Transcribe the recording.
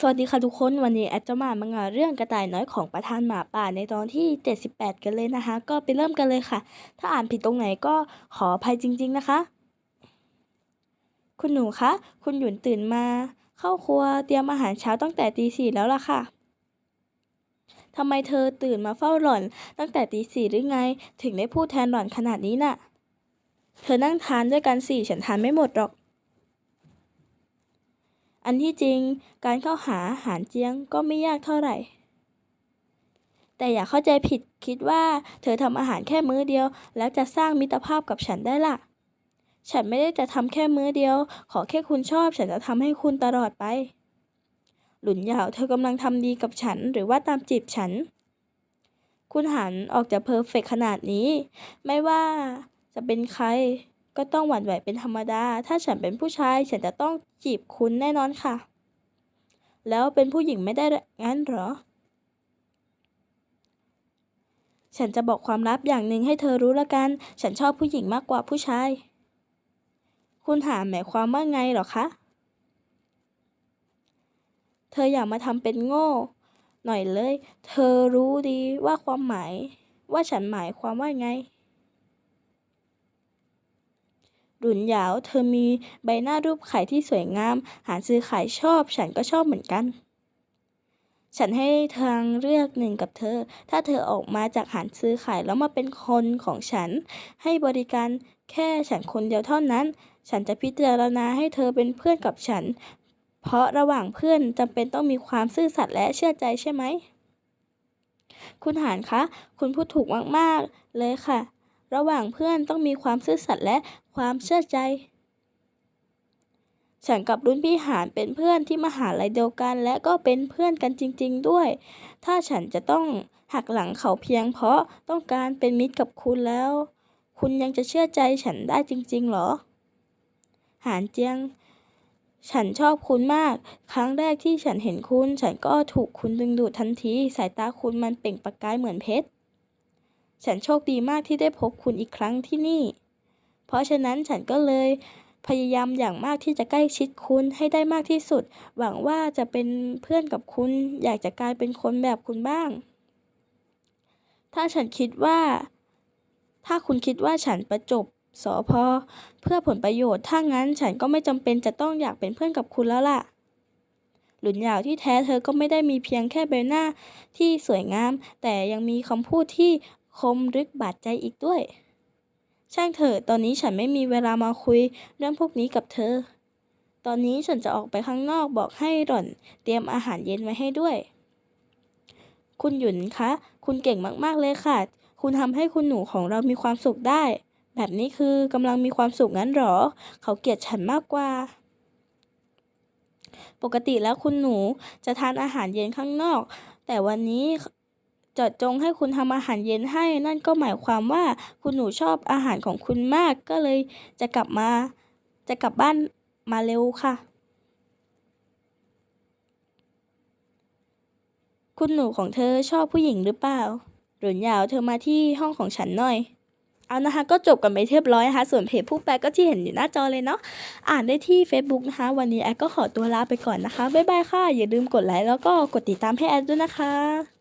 สวัสดีค่ะทุกคนวันนี้แอดจะมามางานเรื่องกระต่ายน้อยของประธานหมาป่าในตอนที่ 78 กันเลยนะคะ ก็ไปเริ่มกันเลยค่ะ ถ้าอ่านผิดตรงไหนก็ขออภัยจริง ๆนะคะ คุณหนูคะคุณหยุนตื่นมา เข้าครัวเตรียมอาหารเช้าตั้งแต่ตีสี่แล้วล่ะค่ะทำไมเธอตื่นมาเฝ้าหล่อน ตั้งแต่ตีสี่หรือไง ถึงได้พูดแทนหล่อนขนาดนี้น่ะ เธอนั่งทานด้วยกันสิฉันทานไม่หมดหรอก อันที่จริงการเข้าหาหารเจียงก็ไม่ยากเท่าไหร่ แต่อย่าเข้าใจผิดคิดว่าเธอทำอาหารแค่มื้อเดียว แล้วจะสร้างมิตรภาพกับฉันได้ล่ะ ฉันไม่ได้จะทำแค่มื้อเดียว ขอแค่คุณชอบ ฉันจะทำให้คุณตลอดไป หลุนหยาวเธอกำลังทำดีกับฉันหรือว่าตามจีบฉัน คุณหันออกจากเพอร์เฟกขนาดนี้ ไม่ว่าจะเป็นใคร ก็ต้องหวั่นไหวเป็นธรรมดา ถ้าฉันเป็นผู้ชาย ฉันจะต้องจีบคุณแน่นอนค่ะ แล้วเป็นผู้หญิงไม่ได้งั้นเหรอ ฉันจะบอกความลับอย่างหนึ่งให้เธอรู้ละกัน ฉันชอบผู้หญิงมากกว่าผู้ชาย คุณถามหมายความว่าไงหรอคะ เธออย่ามาทำเป็นโง่ หน่อยเลย เธอรู้ดีว่าความหมาย ว่าฉันหมายความว่าไง หลุนหยาว เธอมีใบหน้ารูปไข่ที่สวยงาม หานซื้อขายชอบ ฉันก็ชอบเหมือนกัน ฉันให้ทางเลือกหนึ่งกับเธอ ถ้าเธอออกมาจากหานซื้อขายแล้วมาเป็นคนของฉัน ให้บริการแค่ฉันคนเดียวเท่านั้น ฉันจะพิจารณาให้เธอเป็นเพื่อนกับฉัน เพราะระหว่างเพื่อนจำเป็นต้องมีความซื่อสัตย์และเชื่อใจใช่ไหม คุณหานคะ คุณพูดถูกมาก ๆ เลยค่ะ ระหว่างเพื่อนต้องมีความซื่อสัตย์และความเชื่อใจ ฉันกับรุ่นพี่หานเป็นเพื่อนที่มหาลัยเดียวกัน และก็เป็นเพื่อนกันจริง ๆ ด้วย ถ้าฉันจะต้องหักหลังเขาเพียงเพราะต้องการเป็นมิตรกับคุณแล้ว คุณยังจะเชื่อใจฉันได้จริง ๆ หรอ หานเจียง ฉันชอบคุณมาก ครั้งแรกที่ฉันเห็นคุณ ฉันก็ถูกคุณดึงดูดทันที สายตาคุณมันเปล่งประกายเหมือนเพชร ฉันโชคดีมากที่ได้พบคุณอีกครั้งที่นี่ เพราะฉะนั้นฉันก็เลยพยายามอย่างมากที่จะใกล้ชิดคุณให้ได้มากที่สุด หวังว่าจะเป็นเพื่อนกับคุณ อยากจะกลายเป็นคนแบบคุณบ้าง ถ้าฉันคิดว่า ถ้าคุณคิดว่าฉันประจบสอพอเพื่อผลประโยชน์ ถ้างั้นฉันก็ไม่จำเป็นจะต้องอยากเป็นเพื่อนกับคุณแล้วล่ะ หลุนหยาวที่แท้เธอก็ไม่ได้มีเพียงแค่ใบหน้าที่สวยงาม แต่ยังมีคำพูดที่ คมลึกบาดใจอีกด้วย ช่างเถอะตอนนี้ฉันไม่มีเวลามาคุยเรื่องพวกนี้กับเธอ ตอนนี้ฉันจะออกไปข้างนอกบอกให้หล่อน เตรียมอาหารเย็นไว้ให้ด้วย คุณหยุนคะ คุณเก่งมากๆเลยค่ะ คุณทำให้คุณหนูของเรามีความสุขได้ แบบนี้คือกำลังมีความสุขงั้นหรอ เขาเกลียดฉันมากกว่าปกติแล้วคุณหนูจะทานอาหารเย็นข้างนอก แต่วันนี้เจาะจงให้คุณทำอาหารเย็นให้ นั่นก็หมายความว่าคุณหนูชอบอาหารของคุณมากก็เลยจะกลับมา จะกลับบ้านมาเร็วค่ะ คุณหนูของเธอชอบผู้หญิงหรือเปล่าหลุนยาวเธอมาที่ห้องของฉันหน่อยเอานะคะก็จบกันไปเรียบร้อยนะคะส่วนเพจผู้แปลก็ที่เห็นอยู่หน้าจอเลยเนาะอ่านได้ที่ Facebook นะคะ วันนี้แอดก็ขอตัวลาไปก่อนนะคะ บ๊ายบายค่ะ อย่าลืมกดไลค์แล้วก็กดติดตามให้แอดด้วยนะคะ